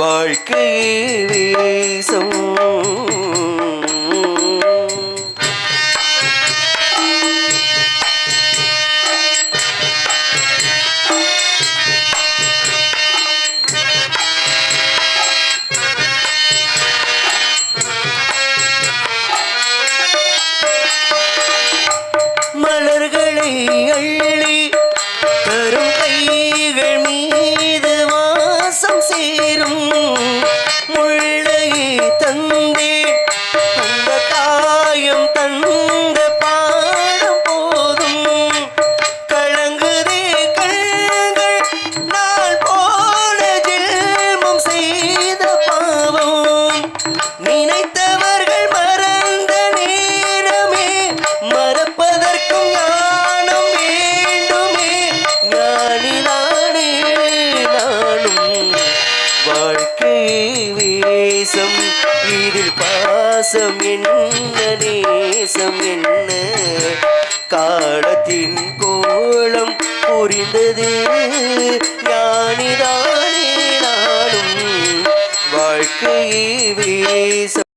வாழ்க்கையே வேசம் மலர்களை அள்ளி தரும் கைகள் மீது வாசம் முள்ளை தந்தே அந்த காயம் தந்த வேசம் இதில் பாசம் என்ன நேசம் என்ன? காலத்தின் கோலம் புரிந்தது ஞானிதானே நானும். வாழ்க்கையே வேசம்